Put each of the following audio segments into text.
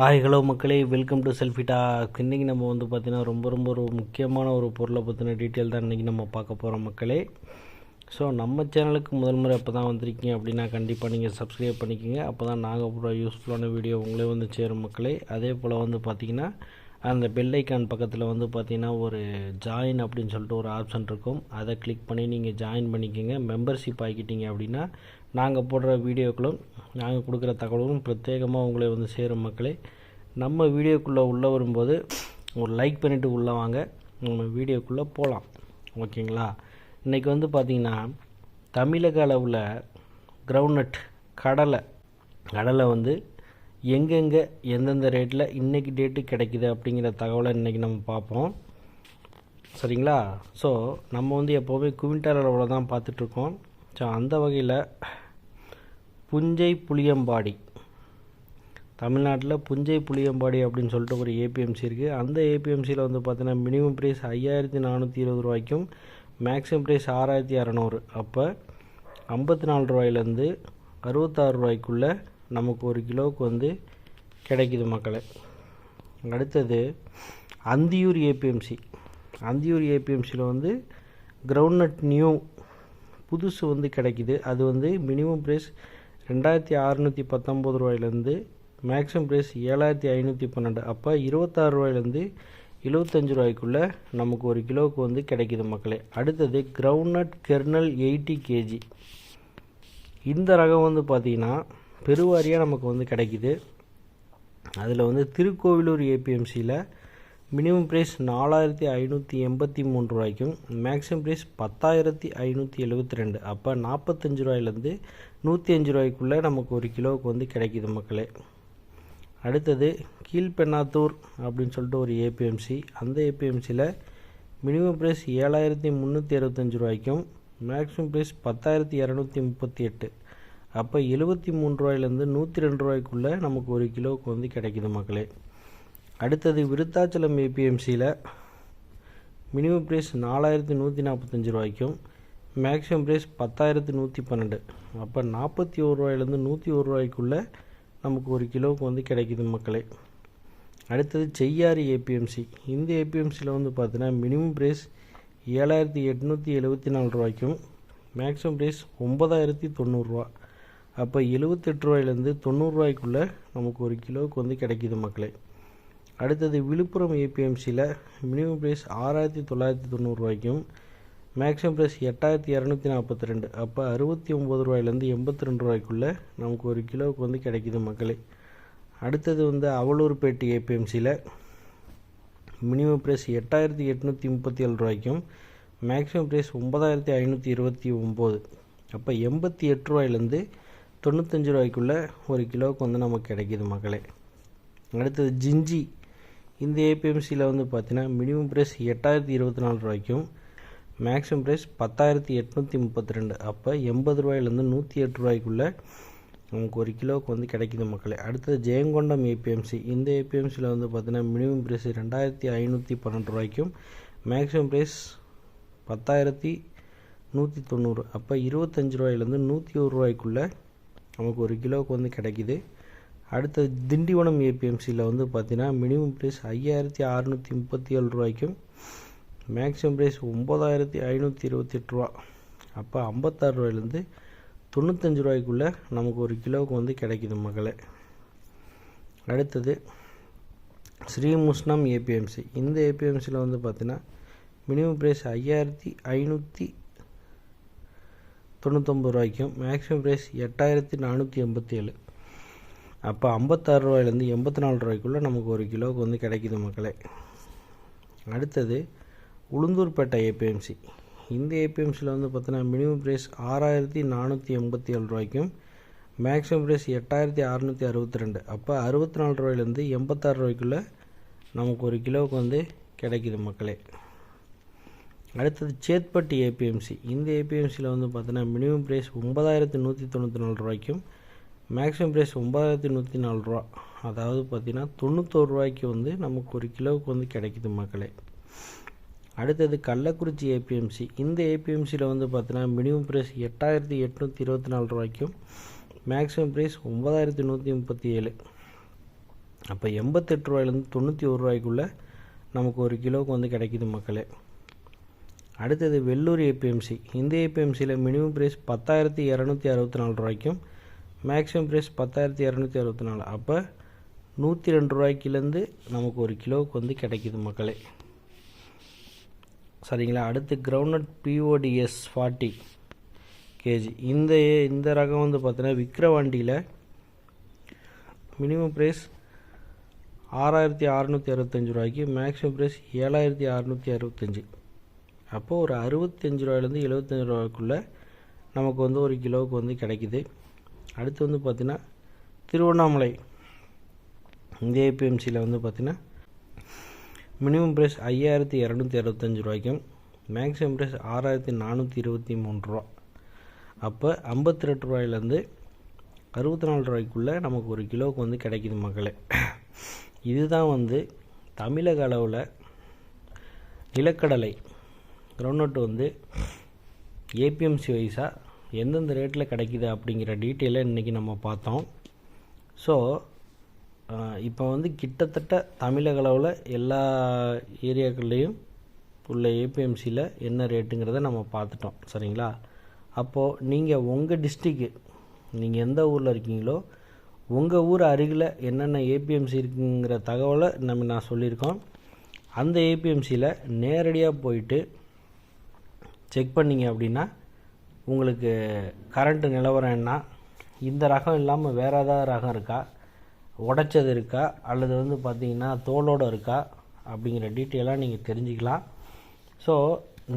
Hi hello மக்களே. Welcome to செல்ஃபிட்டா இன்றைக்கி நம்ம வந்து பார்த்திங்கன்னா ரொம்ப ரொம்ப ஒரு முக்கியமான ஒரு பொருளை பற்றின டீட்டெயில் தான் இன்றைக்கி நம்ம பார்க்க போகிறோம் மக்களே. ஸோ நம்ம சேனலுக்கு முதல் முறை அப்போ தான் வந்திருக்கீங்க அப்படின்னா கண்டிப்பாக நீங்கள் சப்ஸ்கிரைப் பண்ணிக்கோங்க. அப்போ தான் நாங்கள் போகிற யூஸ்ஃபுல்லான வீடியோ உங்களே வந்து சேரும் மக்களே. அதே போல் வந்து பார்த்திங்கன்னா அந்த பெல் ஐக்கான் பக்கத்தில் வந்து பார்த்திங்கன்னா ஒரு ஜாயின் அப்படின்னு சொல்லிட்டு ஒரு ஆப்ஷன் இருக்கும். அதை கிளிக் பண்ணி நீங்கள் ஜாயின் பண்ணிக்கோங்க. மெம்பர்ஷிப் ஆகிக்கிட்டீங்க அப்படின்னா நாங்கள் போடுற வீடியோக்களும் நாங்கள் கொடுக்குற தகவலும் பிரத்யேகமாக உங்களை வந்து சேரும் மக்களே. நம்ம வீடியோக்குள்ளே உள்ளே வரும்போது ஒரு லைக் பண்ணிவிட்டு உள்ளே வாங்க. நம்ம வீடியோக்குள்ளே போகலாம் ஓகேங்களா? இன்றைக்கி வந்து பார்த்திங்கன்னா தமிழக அளவில் கிரவுண்ட்நட் கடலை கடலை வந்து எங்கெங்கே எந்தெந்த ரேட்டில் இன்றைக்கி டேட்டு கிடைக்குது அப்படிங்கிற தகவலை இன்றைக்கி நம்ம பார்ப்போம். சரிங்களா? ஸோ நம்ம வந்து எப்போவுமே குவிண்டால் அளவில் தான் பார்த்துட்ருக்கோம். ஸோ அந்த வகையில் புஞ்சை புளியம்பாடி. தமிழ்நாட்டில் புஞ்சை புளியம்பாடி அப்படின்னு சொல்லிட்டு ஒரு ஏபிஎம்சி இருக்குது அந்த ஏபிஎம்சியில் வந்து பார்த்தீங்கன்னா மினிமம் ப்ரைஸ் ஐயாயிரத்தி நானூற்றி இருபது ரூபாய்க்கும் மேக்ஸிமம் ப்ரைஸ் ஆறாயிரத்தி அறநூறு. அப்போ ஐம்பத்தி நாலு ரூபாயிலேருந்து அறுபத்தாறு ரூபாய்க்குள்ளே நமக்கு ஒரு கிலோவுக்கு வந்து கிடைக்குது மக்களை. அடுத்தது அந்தியூர் ஏபிஎம்சி அந்தியூர் ஏபிஎம்சியில் வந்து கிரவுண்ட்நட் நியூ புதுசு வந்து கிடைக்குது. அது வந்து மினிமம் ப்ரைஸ் ரெண்டாயிரத்தி அறநூற்றி பத்தொம்பது ரூபாயிலேருந்து மேக்ஸிமம் ப்ரைஸ் ஏழாயிரத்தி ஐநூற்றி பன்னெண்டு. அப்போ இருபத்தாறு ரூபாயிலேருந்து எழுபத்தஞ்சு ரூபாய்க்குள்ளே நமக்கு ஒரு கிலோவுக்கு வந்து கிடைக்குது மக்களே. அடுத்தது கிரவுண்ட்நட் கெர்னல் எயிட்டி கேஜி. இந்த ரகம் வந்து பார்த்திங்கன்னா பெருவாரியாக நமக்கு வந்து கிடைக்குது. அதில் வந்து திருக்கோவிலூர் ஏபிஎம்சியில் மினிமம் ப்ரைஸ் நாலாயிரத்தி ஐநூற்றி எண்பத்தி மூணு ரூபாய்க்கும் மேக்ஸிமம் ப்ரைஸ் பத்தாயிரத்தி ஐநூற்றி எழுபத்தி ரெண்டு. அப்போ நாற்பத்தஞ்சு ரூபாயிலேருந்து நூற்றி அஞ்சு ரூபாய்க்குள்ளே நமக்கு ஒரு கிலோவுக்கு வந்து கிடைக்கிது மக்களே. அடுத்தது கீழ்பெண்ணாத்தூர் அப்படின்னு சொல்லிட்டு ஒரு ஏபிஎம்சி. அந்த ஏபிஎம்சியில் மினிமம் ப்ரைஸ் ஏழாயிரத்தி முந்நூற்றி அறுபத்தஞ்சு ரூபாய்க்கும் மேக்ஸிமம் ப்ரைஸ் பத்தாயிரத்தி இரநூத்தி முப்பத்தி எட்டு. அப்போ எழுபத்தி மூணு ரூபாயிலேருந்து நூற்றி ரெண்டு ரூபாய்க்குள்ளே நமக்கு ஒரு கிலோவுக்கு வந்து கிடைக்குது மக்களே. அடுத்தது விருத்தாச்சலம் ஏபிஎம்சியில் மினிமம் ப்ரைஸ் நாலாயிரத்தி நூற்றி நாற்பத்தஞ்சு ரூபாய்க்கும் மேக்ஸிமம் ப்ரைஸ் பத்தாயிரத்தி நூற்றி பன்னெண்டு. அப்போ நாற்பத்தி ஒரு ரூபாயிலேருந்து நூற்றி ஒரு ரூபாய்க்குள்ளே நமக்கு ஒரு கிலோவுக்கு வந்து கிடைக்குது மக்களே. அடுத்தது செய்யாறு ஏபிஎம்சி. இந்த ஏபிஎம்சியில் வந்து பார்த்தீங்கன்னா மினிமம் ப்ரைஸ் ஏழாயிரத்தி எட்நூற்றி எழுபத்தி நாலு ரூபாய்க்கும் மேக்ஸிமம் ப்ரைஸ் ஒம்பதாயிரத்தி தொண்ணூறுரூவா அப்போ எழுபத்தெட்டு ரூபாயிலேருந்து தொண்ணூறுரூவாய்க்குள்ளே நமக்கு ஒரு கிலோவுக்கு வந்து கிடைக்கிது மக்களே. அடுத்தது விழுப்புரம் ஏபிஎம்சியில் மினிமம் ப்ரைஸ் ஆறாயிரத்தி தொள்ளாயிரத்தி தொண்ணூறுரூவாய்க்கும் மேக்ஸிமம் ப்ரைஸ் எட்டாயிரத்தி இரநூத்தி நாற்பத்தி ரெண்டு. அப்போ அறுபத்தி ஒம்பது ரூபாயிலேருந்து எண்பத்தி ரெண்டு ரூபாய்க்குள்ளே நமக்கு ஒரு கிலோவுக்கு வந்து கிடைக்கிது மக்களே. அடுத்தது வந்து அவலூர்பேட்டை ஏபிஎம்சியில் மினிமம் ப்ரைஸ் எட்டாயிரத்தி எட்நூற்றி முப்பத்தி ஏழு ரூபாய்க்கும் மேக்ஸிமம் ப்ரைஸ் ஒம்பதாயிரத்தி ஐநூற்றி இருபத்தி ஒம்பது அப்போ எண்பத்தி எட்டு ரூபாயிலேருந்து தொண்ணூத்தஞ்சு ரூபாய்க்குள்ளே ஒரு கிலோவுக்கு வந்து நமக்கு கிடைக்கிது மக்களே. அடுத்தது ஜிஞ்சி. இந்த ஏபிஎம்சியில் வந்து பார்த்தீங்கன்னா மினிமம் ப்ரைஸ் எட்டாயிரத்தி இருபத்தி நாலு ரூபாய்க்கும் மேக்ஸிமம் ப்ரைஸ் பத்தாயிரத்தி எட்நூற்றி முப்பத்தி ரெண்டு. அப்போ எண்பது ரூபாயிலேருந்து நூற்றி எட்டு ரூபாய்க்குள்ளே நமக்கு ஒரு கிலோவுக்கு வந்து கிடைக்கிது மக்களே. அடுத்தது ஜெயங்கொண்டம் ஏபிஎம்சி இந்த ஏபிஎம்சியில் வந்து பார்த்தீங்கன்னா மினிமம் ப்ரைஸ் ரெண்டாயிரத்தி ஐநூற்றி பன்னெண்டு ரூபாய்க்கும் மேக்ஸிமம் ப்ரைஸ் பத்தாயிரத்தி நூற்றி தொண்ணூறு. அப்போ இருபத்தஞ்சி ரூபாயிலேருந்து நூற்றி ஒரு ரூபாய்க்குள்ளே நமக்கு ஒரு கிலோவுக்கு வந்து கிடைக்கிது. அடுத்தது திண்டிவனம் ஏபிஎம்சியில் வந்து பார்த்திங்கன்னா மினிமம் ப்ரைஸ் ஐயாயிரத்தி அறநூற்றி முப்பத்தி ஏழு ரூபாய்க்கும் மேக்ஸிமம் ப்ரைஸ் ஒம்பதாயிரத்தி ஐநூற்றி இருபத்தெட்டு ரூபா. அப்போ ஐம்பத்தாறு ரூபாயிலேருந்து தொண்ணூத்தஞ்சு ரூபாய்க்குள்ளே நமக்கு ஒரு கிலோவுக்கு வந்து கிடைக்கிது மகளே. அடுத்தது ஸ்ரீமுஷ்ணம் ஏபிஎம்சி. இந்த ஏபிஎம்சியில் வந்து பார்த்தீங்கன்னா மினிமம் ப்ரைஸ் ஐயாயிரத்தி ஐநூற்றி தொண்ணூத்தொம்பது ரூபாய்க்கும் மேக்ஸிமம் ப்ரைஸ் எட்டாயிரத்தி நானூற்றி எண்பத்தி ஏழு. அப்போ ஐம்பத்தாறு ரூபாயிலேருந்து எண்பத்தி நாலு ரூபாய்க்குள்ளே நமக்கு ஒரு கிலோவுக்கு வந்து கிடைக்கிது மக்களே. அடுத்தது உளுந்தூர்பேட்டை ஏபிஎம்சி இந்த ஏபிஎம்சியில் வந்து பார்த்தீங்கன்னா மினிமம் ப்ரைஸ் ஆறாயிரத்தி நானூற்றி எண்பத்தி ஏழு ரூபாய்க்கும் மேக்ஸிமம் ப்ரைஸ் எட்டாயிரத்தி அறநூற்றி அறுபத்தி ரெண்டு. அப்போ அறுபத்தி நாலு ரூபாயிலேருந்து எண்பத்தாறு ரூபாய்க்குள்ளே நமக்கு ஒரு கிலோவுக்கு வந்து கிடைக்கிது மக்களே. அடுத்தது சேத்பட்டு ஏபிஎம்சி இந்த ஏபிஎம்சியில் வந்து பார்த்தீங்கன்னா மினிமம் ப்ரைஸ் ஒன்பதாயிரத்தி நூற்றி தொண்ணூற்றி நாலு ரூபாய்க்கும் மேக்ஸிமம் ப்ரைஸ் ஒன்பதாயிரத்தி நூற்றி நாலு ரூபா. அதாவது பார்த்திங்கன்னா தொண்ணூத்தோரு ரூபாய்க்கு வந்து நமக்கு ஒரு கிலோவுக்கு வந்து கிடைக்குது மக்களே. அடுத்தது கள்ளக்குறிச்சி ஏபிஎம்சி இந்த ஏபிஎம்சியில் வந்து பார்த்தீங்கன்னா மினிமம் ப்ரைஸ் எட்டாயிரத்தி எட்நூற்றி இருபத்தி நாலு ரூபாய்க்கும் மேக்ஸிமம் ப்ரைஸ் ஒன்பதாயிரத்தி நூற்றி முப்பத்தி ஏழு. அப்போ எண்பத்தெட்டு ரூபாயிலேருந்து தொண்ணூற்றி ஒரு ரூபாய்க்குள்ளே நமக்கு ஒரு கிலோவுக்கு வந்து கிடைக்குது மக்களே. அடுத்தது வெள்ளூர் ஏபிஎம்சி இந்த ஏபிஎம்சியில் மினிமம் ப்ரைஸ் பத்தாயிரத்தி இரநூத்தி அறுபத்தி நாலு ரூபாய்க்கும் மேக்ஸிமம் ப்ரைஸ் பத்தாயிரத்தி இரநூத்தி அறுபத்தி நாலு. அப்போ நூற்றி ரெண்டு ரூபாய்க்குலேருந்து நமக்கு ஒரு கிலோவுக்கு வந்து கிடைக்குது மக்களே. சரிங்களா? அடுத்து கிரவுண்ட்நட் பிஓடிஎஸ் ஃபார்ட்டி கேஜி இந்த இந்த ரகம் வந்து பார்த்தீங்கன்னா விக்ரவாண்டியில் மினிமம் ப்ரைஸ் ஆறாயிரத்தி அறநூற்றி அறுபத்தஞ்சி ரூபாய்க்கு மேக்ஸிமம் ப்ரைஸ் ஏழாயிரத்தி அறநூற்றி அறுபத்தஞ்சி அப்போது ஒரு அறுபத்தஞ்சு ரூபாயிலேருந்து எழுபத்தஞ்சு ரூபாய்க்குள்ளே நமக்கு வந்து ஒரு கிலோவுக்கு வந்து கிடைக்குது. அடுத்து வந்து பார்த்திங்கன்னா திருவண்ணாமலை. இந்த ஏபிஎம்சியில் வந்து பார்த்திங்கன்னா மினிமம் ப்ரைஸ் ஐயாயிரத்தி இரநூத்தி அறுபத்தஞ்சு ரூபாய்க்கும் மேக்ஸிமம் ப்ரைஸ் ஆறாயிரத்தி நானூற்றி இருபத்தி மூணு ரூபா. அப்போ ஐம்பத்தி ரெண்டு ரூபாயிலேருந்து அறுபத்தி நாலு ரூபாய்க்குள்ளே நமக்கு ஒரு கிலோவுக்கு வந்து கிடைக்குது மக்களே. இதுதான் வந்து தமிழக அளவில் நிலக்கடலை. கிரவுண்ட்நட் வந்து ஏபிஎம்சி வைஸாக எந்தெந்த ரேட்டில் கிடைக்கிது அப்படிங்கிற டீட்டெயிலை இன்றைக்கி நம்ம பார்த்தோம். ஸோ இப்போ வந்து கிட்டத்தட்ட தமிழக அளவில் எல்லா ஏரியாக்கள்லேயும் உள்ள ஏபிஎம்சியில் என்ன ரேட்டுங்கிறத நம்ம பார்த்துட்டோம். சரிங்களா? அப்போது நீங்கள் உங்கள் டிஸ்ட்ரிக்கு நீங்கள் எந்த ஊரில் இருக்கீங்களோ உங்கள் ஊர் அருகில் என்னென்ன ஏபிஎம்சி இருக்குங்கிற தகவலை நம்ம நான் சொல்லியிருக்கோம். அந்த ஏபிஎம்சியில் நேரடியாக போயிட்டு செக் பண்ணிங்க அப்படின்னா உங்களுக்கு கரண்ட்டு நிலவரம் என்ன? இந்த ரகம் இல்லாமல் வேறு ஏதாவது ரகம் இருக்கா? உடைச்சது இருக்கா? அல்லது வந்து பார்த்திங்கன்னா தோலோடு இருக்கா? அப்படிங்கிற டீட்டெயிலாக நீங்கள் தெரிஞ்சுக்கலாம். ஸோ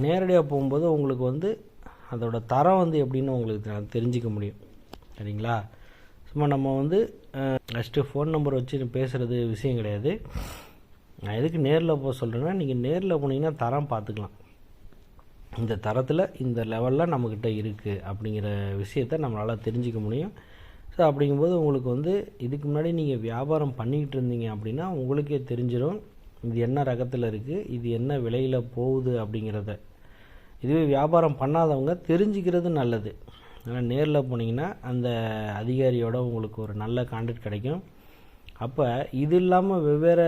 நேரடியாக போகும்போது உங்களுக்கு வந்து அதோட தரம் வந்து எப்படின்னு உங்களுக்கு தெரிஞ்சிக்க முடியும். சரிங்களா? சும்மா நம்ம வந்து ஃபஸ்ட்டு ஃபோன் நம்பர் வச்சு பேசுகிறது விஷயம் கிடையாது. நான் எதுக்கு நேரில் போக சொல்கிறேன்னா நீங்கள் நேரில் போனீங்கன்னா தரம் பார்த்துக்கலாம். இந்த தரத்தில் இந்த லெவலில் நம்மக்கிட்ட இருக்குது அப்படிங்கிற விஷயத்த நம்மளால் தெரிஞ்சிக்க முடியும். ஸோ அப்படிங்கும்போது உங்களுக்கு வந்து இதுக்கு முன்னாடி நீங்கள் வியாபாரம் பண்ணிக்கிட்டு இருந்தீங்க அப்படின்னா உங்களுக்கே தெரிஞ்சிடும் இது என்ன ரகத்தில் இருக்குது இது என்ன விலையில் போகுது அப்படிங்கிறத. இதுவே வியாபாரம் பண்ணாதவங்க தெரிஞ்சுக்கிறது நல்லது. ஆனால் நேரில் போனீங்கன்னா அந்த அதிகாரியோட உங்களுக்கு ஒரு நல்ல கான்டாக்ட் கிடைக்கும். அப்போ இது இல்லாமல் வெவ்வேறு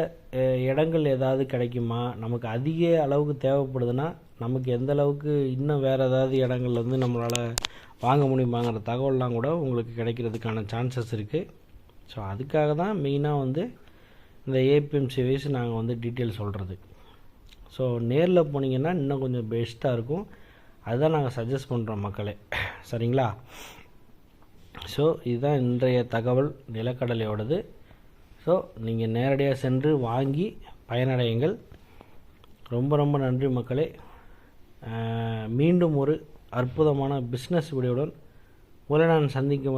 இடங்கள் ஏதாவது கிடைக்குமா? நமக்கு அதிக அளவுக்கு தேவைப்படுதுன்னா நமக்கு எந்த அளவுக்கு இன்னும் வேறு ஏதாவது இடங்கள்ல வந்து நம்மளால் வாங்க முடியுமாங்கிற தகவல்லாம் கூட உங்களுக்கு கிடைக்கிறதுக்கான சான்சஸ் இருக்குது ஸோ அதுக்காக தான் மெயினாக வந்து இந்த ஏபிஎம்சி வைஸ் நாங்கள் வந்து டீட்டெயில் சொல்கிறது ஸோ நேரில் போனீங்கன்னா இன்னும் கொஞ்சம் பெஸ்ட்டாக இருக்கும். அதுதான் நாங்கள் சஜஸ்ட் பண்ணுறோம் மக்களே. சரிங்களா? ஸோ இதுதான் இன்றைய தகவல் நிலக்கடலையோடது. ஸோ நீங்கள் நேரடியாக சென்று வாங்கி பயனடையுங்கள். ரொம்ப ரொம்ப நன்றி மக்களே. மீண்டும் ஒரு அற்புதமான பிஸ்னஸ் வீடியோவுடன் உங்களை நான் சந்திக்கும்